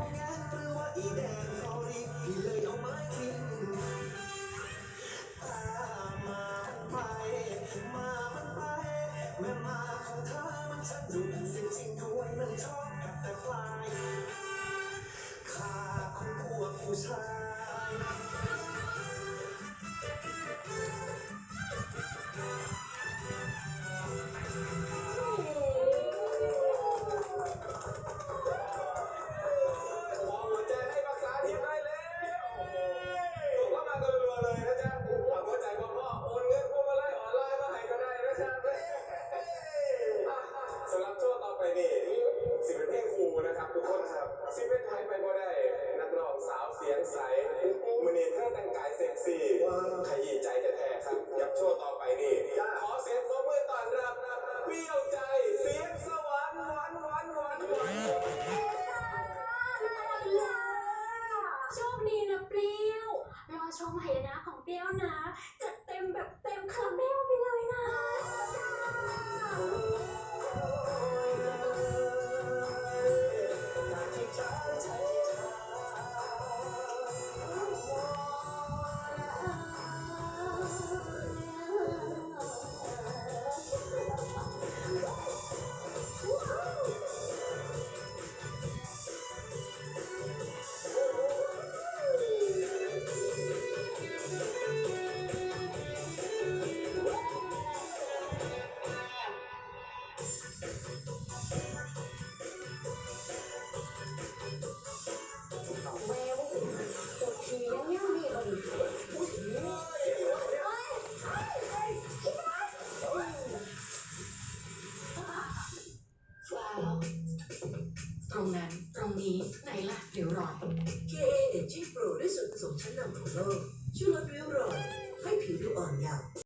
Yeah. นะครับทุกคนครับสิเป็นไทยไปบ่ได้ นักร้องสาวเสียงใสมือนี้เธอแต่งกายเซ็กซี่ขยี้ใจแท้ๆครับยับช่วงต่อไปนี่ขอเสียงปรบมือต้อนรับเปรี้ยวใจเสียงสวรรค์หวานหวานหวานหวานโชคดีนะเปรี้ยวรอชมหายนะของเปรี้ยวนะจัดเต็มแบบเต็มคาราเบล นั้น ตรงนี้ไหนล่ะริ้วรอย KA Energy Pro ด้สุดนผสมชั้นนำของโลกช่วยลดริ้วรอยให้ผิวดูอ่อนเยาว์